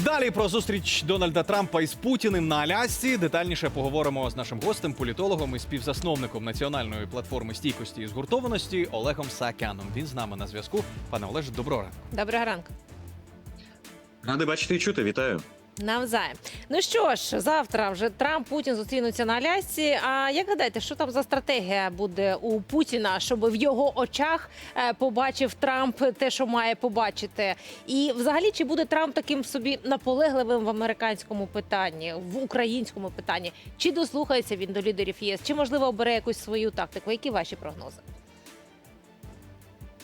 Далі про зустріч Дональда Трампа із Путіним на Алясці. Детальніше поговоримо з нашим гостем, політологом і співзасновником національної платформи стійкості і згуртованості Олегом Саакяном. Він з нами на зв'язку. Пане Олеже, доброго ранку. Доброго ранку. Ради бачити і чути, вітаю. Навзаєм. Ну що ж, завтра вже Трамп Путін зустрінуться на Алясці. А як гадаєте, що там за стратегія буде у Путіна, щоб в його очах е, побачив Трамп те, що має побачити? І взагалі, чи буде Трамп таким собі наполегливим в американському питанні, в українському питанні? Чи дослухається він до лідерів ЄС? Чи можливо обере якусь свою тактику? Які ваші прогнози?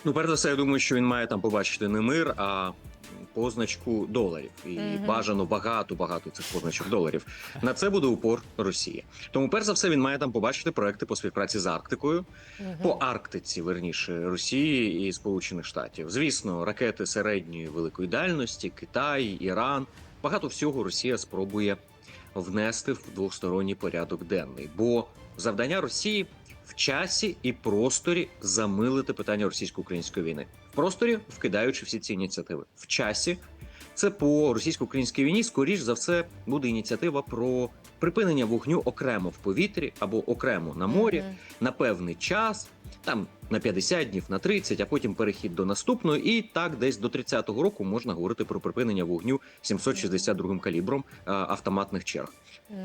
Ну, перш за все, я думаю, що він має там побачити не мир, а позначку доларів. І Мгм. бажано багато багато цих позначок доларів. На це буде упор Росії. Тому, перш за все, він має там побачити проекти по співпраці з Арктикою, по Арктиці, верніше, Росії і Сполучених Штатів. Звісно, ракети середньої великої дальності, Китай, Іран. Багато всього Росія спробує внести в двосторонній порядок денний. Бо завдання Росії в часі і просторі замилити питання російсько-української війни. В просторі вкидаючи всі ці ініціативи. В часі це по російсько-українській війні, скоріш за все, буде ініціатива про припинення вогню окремо в повітрі або окремо на морі Мгм. на певний час, там на 50 днів, на 30, а потім перехід до наступного, і так десь до 30-го року можна говорити про припинення вогню 762 калібром е, автоматних черг.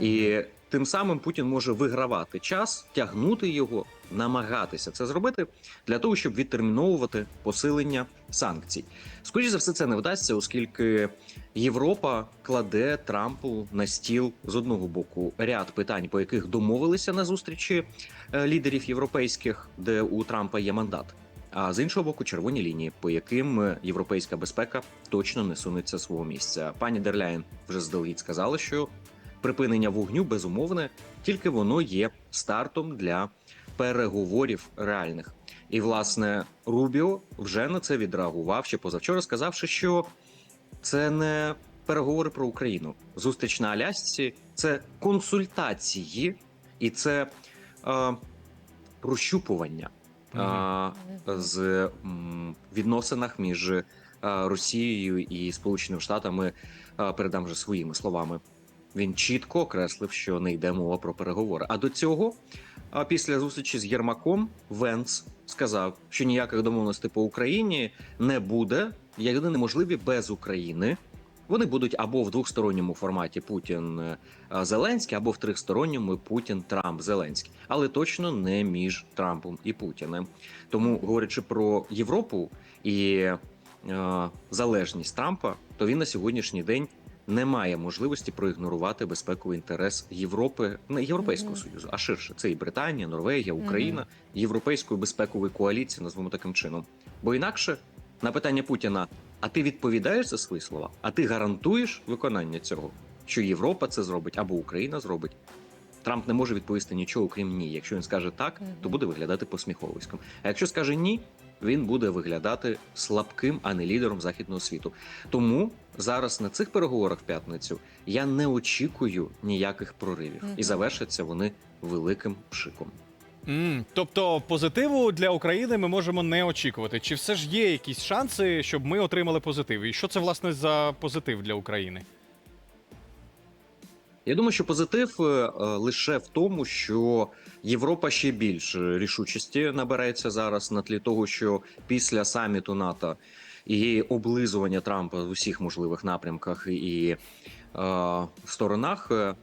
І тим самим Путін може вигравати час, тягнути його, намагатися це зробити для того, щоб відтерміновувати посилення санкцій. Скоріше за все, це не вдасться, оскільки Європа кладе Трампу на стіл з одного боку ряд питань, по яких домовилися на зустрічі е, лідерів європейських, де у Трампа є мандат. А з іншого боку, червоні лінії, по яким е, європейська безпека точно не сунеться свого місця. Пані Дерляєн вже здалегідь сказала, що припинення вогню безумовне, тільки воно є стартом для переговорів реальних. І власне Рубіо вже на це відреагував ще позавчора, сказавши, що це не переговори про Україну. Зустріч на Алясці це консультації і це е, прощупування е, з м, відносинах між Росією і Сполученими Штатами. Передам вже своїми словами. Він чітко окреслив, що не йде мова про переговори. А до цього, після зустрічі з Єрмаком, Венц сказав, що ніяких домовленостей по Україні не буде. Єдине неможливі без України. Вони будуть або в двосторонньому форматі Путін е, Зеленський, або в трьохсторонньому Путін Трамп Зеленський, але точно не між Трампом і Путіним. Тому, говорячи про Європу і е, залежність Трампа, то він на сьогоднішній день не має можливості проігнорувати безпековий інтерес Європи, не Європейського Мгм. союзу, а ширше це і Британія, Норвегія, Україна, Європейської безпекової коаліції, назвемо таким чином. Бо інакше на питання Путіна: а ти відповідаєш за свої слова? А ти гарантуєш виконання цього, що Європа це зробить або Україна зробить? Трамп не може відповісти нічого, окрім ні. Якщо він скаже так, то буде виглядати посміховиськом. А якщо скаже ні, він буде виглядати слабким, а не лідером західного світу. Тому зараз на цих переговорах в п'ятницю я не очікую ніяких проривів, і завершаться вони великим пшиком. М, тобто позитиву для України ми можемо не очікувати. Чи все ж є якісь шанси, щоб ми отримали позитив? І що це власне за позитив для України? Я думаю, що позитив е, е, лише в тому, що Європа ще більш рішучості набирається зараз на тлі того, що після саміту НАТО і облизування Трампа в усіх можливих напрямках і е, сторонах е,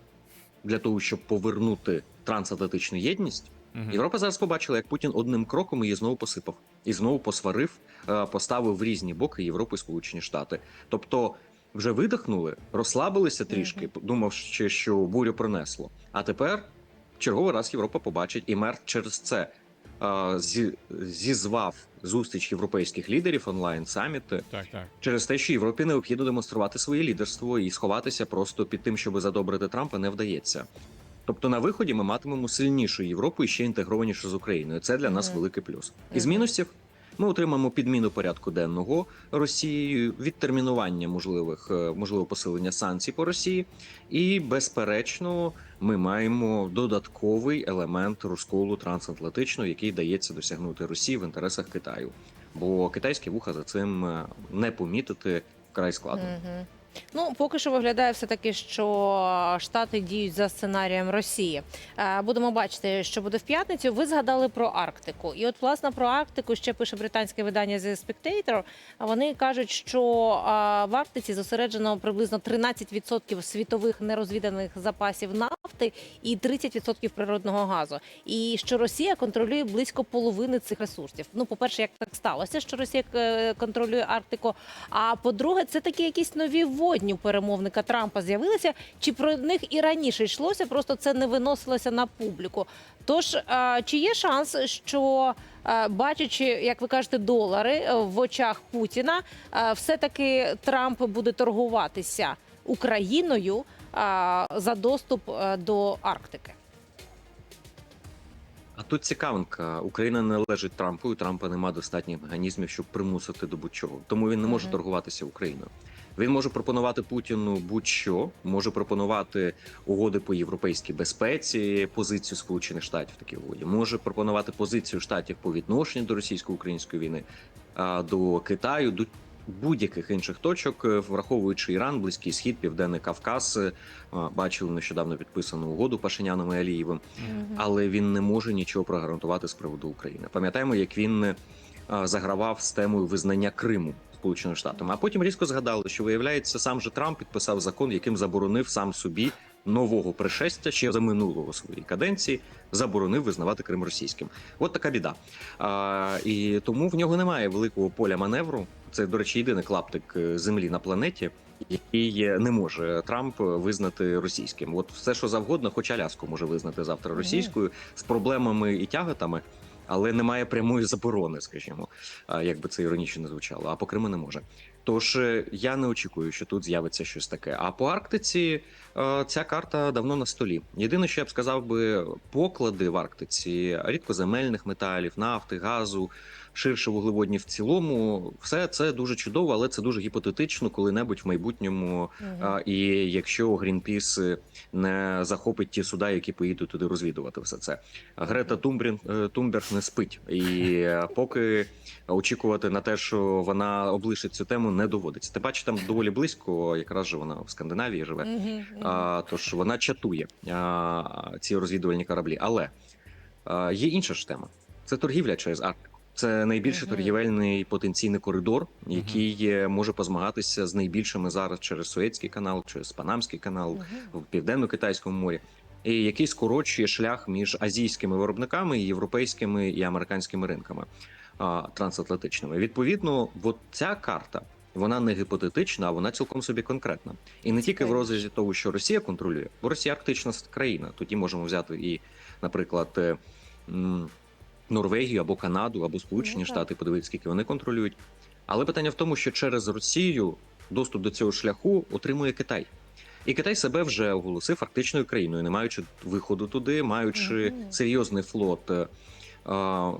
для того, щоб повернути трансатлантичну єдність. Європа зараз побачила, як Путін одним кроком її знову посипав і знову посварив, е, поставив в різні боки Європу і Сполучені Штати. Тобто вже видихнули, розслабилися трішки, думавши, що бурю пронесло. А тепер черговий раз Європа побачить, і мер через це е, зі, зізвав зустріч європейських лідерів онлайн саміти Так, так. через те, що Європі необхідно демонструвати своє лідерство і сховатися просто під тим, щоб задобрити Трампа, не вдається. Тобто на виході ми матимемо сильнішу Європу і ще інтегрованішу з Україною. Це для нас великий плюс. Із мінусів ми отримаємо підміну порядку денного Росією, відтермінування можливих е, можливо посилення санкцій по Росії, і безперечно, ми маємо додатковий елемент розколу трансатлантичного, який дається досягнути Росії в інтересах Китаю. Бо китайські вуха за цим е, не помітити вкрай складно. Ну, поки що виглядає все таки, що штати діють за сценарієм Росії. Е, Будемо бачити, що буде в п'ятницю. Ви згадали про Арктику, і от власне про Арктику ще пише британське видання The Spectator. Вони кажуть, що е, в Арктиці зосереджено приблизно 13% світових нерозвіданих запасів нафти і 30% природного газу. І що Росія контролює близько половини цих ресурсів. Ну, по перше, як так сталося, що Росія е, контролює Арктику. А по-друге, це такі якісь нові водні у перемовника Трампа з'явилися. Чи про них і раніше йшлося? Просто це не виносилося на публіку. Тож е, чи є шанс, що е, бачачи, як ви кажете, долари е, в очах Путіна, е, все-таки Трамп буде торгуватися Україною за доступ до Арктики? А тут цікавинка. Україна не належить Трампу, і Трампа нема достатніх механізмів, щоб примусити до будь-чого. Тому він не може торгуватися Україною. Він може пропонувати Путіну будь-що, може пропонувати угоди по європейській безпеці, позицію Сполучених Штатів в такій угоді, може пропонувати позицію штатів по відношенню до російсько-української війни, до Китаю, до будь-яких інших точок, е, враховуючи Іран, Близький Схід, Південний Кавказ. е, Бачили нещодавно підписану угоду Пашиняном і Алієвим але він не може нічого прогарантувати з приводу України. Пам'ятаємо, як він е, загравав з темою визнання Криму Сполученими Штатами. А потім різко згадали, що виявляється, сам же Трамп підписав закон, яким заборонив сам собі нового пришестя ще за минулого своєї каденції. Заборонив визнавати Крим російським. От така біда. А, і тому в нього немає великого поля маневру. Це, до речі, єдиний клаптик е, землі на планеті, який не може Трамп визнати російським. От все, що завгодно, хоч Аляску може визнати завтра російською з проблемами і тяготами, але немає прямої заборони, скажімо, як би це іронічно не звучало. А по Криму не може. Тож е, я не очікую, що тут з'явиться щось таке. А по Арктиці е, ця карта давно на столі. Єдине, що я б сказав би, поклади в Арктиці рідкоземельних металів, нафти, газу, ширше вуглеводні в цілому, все це дуже чудово, але це дуже гіпотетично, коли-небудь в майбутньому. А, і якщо Грінпіс не захопить ті суда, які поїдуть туди розвідувати все це, Грета Тумбрін е, Тумберг не спить, і е, поки очікувати на те, що вона облишить цю тему, не доводиться. Ти бачиш, там доволі близько, якраз же вона в Скандинавії живе. А, тож вона чатує а, ці розвідувальні кораблі. Але а, є інша ж тема: це торгівля через Арктику. Це найбільший Мгм. торгівельний потенційний коридор, який е, може позмагатися з найбільшими зараз через Суецький канал, через Панамський канал Мгм. в південно-китайському морі, і який скорочує шлях між азійськими виробниками, європейськими і американськими ринками а, трансатлантичними. Відповідно, от ця карта. Вона не гіпотетична, а вона цілком собі конкретна. І не тільки в розрізі того, що Росія контролює, бо Росія арктична країна. Тоді можемо взяти і, наприклад, е, Норвегію або Канаду, або Сполучені Ну. Штати, подивитися, скільки вони контролюють. Але питання в тому, що через Росію доступ до цього шляху отримує Китай. І Китай себе вже оголосив арктичною країною, не маючи виходу туди, маючи серйозний флот е, е,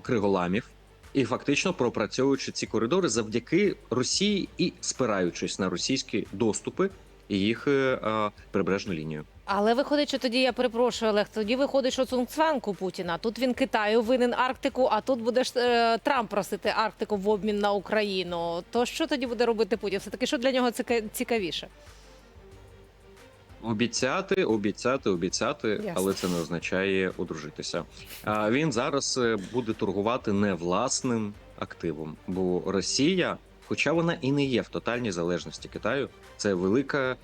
криголамів, і фактично пропрацьовуючи ці коридори завдяки Росії і спираючись на російські доступи і їх е, е, прибережну лінію. Але виходить, що тоді я перепрошую, Олег. Тоді виходить, що Цунгцванг у Путіна. Тут він Китаю винен Арктику, а тут буде е, Трамп просити Арктику в обмін на Україну. То що тоді буде робити Путін? Все таки, що для нього цікавіше? Обіцяти, обіцяти, обіцяти, Ясно. але це не означає одружитися. А він зараз е, буде торгувати не власним активом, бо Росія, хоча вона і не є в тотальній залежності Китаю, це велика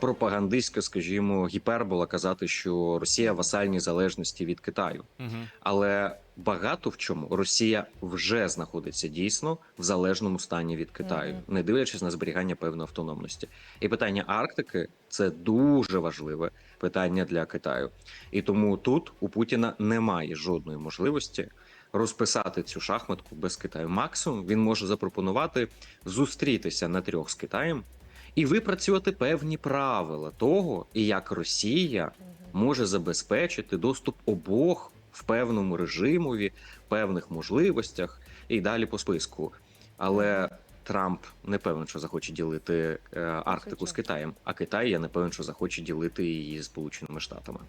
пропагандистська, скажімо, гіпербола казати, що Росія в васальній залежності від Китаю. Мгм. Але багато в чому Росія вже знаходиться дійсно в залежному стані від Китаю, Мгм. не дивлячись на зберігання певної автономності. І питання Арктики це дуже важливе питання для Китаю. І тому тут у Путіна немає жодної можливості розписати цю шахматку без Китаю. Максимум він може запропонувати зустрітися на трьох з Китаєм і випрацювати певні правила того, як Росія може забезпечити доступ обох в певному режимові, певних можливостях і далі по списку. Але Трамп не певен, що захоче ділити е, Арктику з Китаєм, а Китай я не певен, що захоче ділити її з Сполученими Штатами.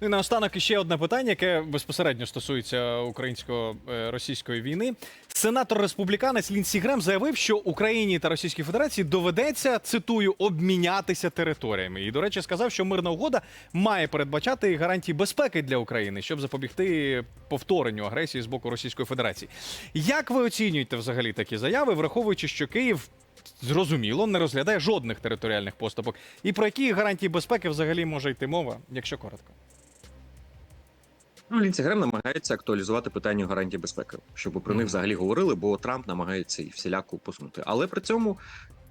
Ну і наостанок іще одне питання, яке безпосередньо стосується українсько-російської війни. Сенатор республіканець Лінсі Грем заявив, що Україні та Російській Федерації доведеться цитую обмінятися територіями. І до речі, сказав, що мирна угода має передбачати гарантії безпеки для України, щоб запобігти повторенню агресії з боку Російської Федерації. Як ви оцінюєте взагалі такі заяви, враховуючи, що Київ зрозуміло не розглядає жодних територіальних поступок? І про які гарантії безпеки взагалі може йти мова, якщо коротко? Ну, Лінці Грем намагається актуалізувати питання гарантії безпеки, щоб про них взагалі говорили, бо Трамп намагається і всіляко посунути. Але при цьому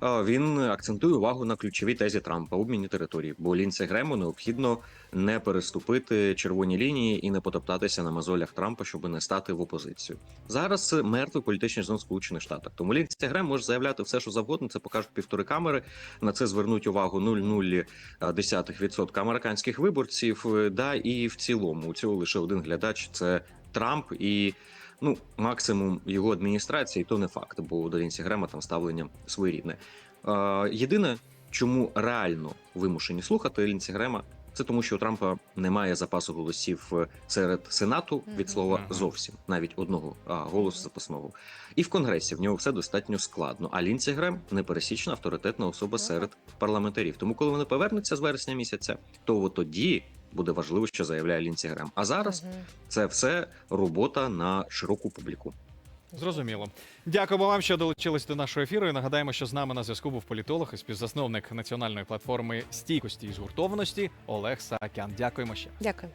він акцентує увагу на ключовій тезі Трампа обміні територій, бо Лінці Грему необхідно не переступити червоні лінії і не потоптатися на мозолях Трампа, щоб не стати в опозицію. Зараз мертвий політичний зон Сполучених Штатів. Тому Лінці Грем може заявляти все, що завгодно. Це покажуть півтори камери. На це звернуть увагу 0,0% американських виборців. Е, Да, і в цілому у цього лише один глядач це Трамп і. Ну, максимум його адміністрації, то не факт, бо до Лінсі Грема там ставлення своєрідне. Е, єдине, чому реально вимушені слухати Лінсі Грема, це тому, що у Трампа немає запасу голосів е, серед Сенату від слова зовсім, навіть одного а, голосу запасного. І в Конгресі в нього все достатньо складно. А Лінсі Грем непересічна авторитетна особа Ну, серед парламентарів. Тому, коли вони повернуться з вересня місяця, то тоді буде важливо, що заявляє Лінсі Грем. А зараз угу. це все робота на широку публіку. Зрозуміло. Дякуємо вам, що долучились до нашого ефіру. І нагадаємо, що з нами на зв'язку був політолог і співзасновник національної платформи стійкості і згуртованості Олег Саакян. Дякуємо ще. Дякую.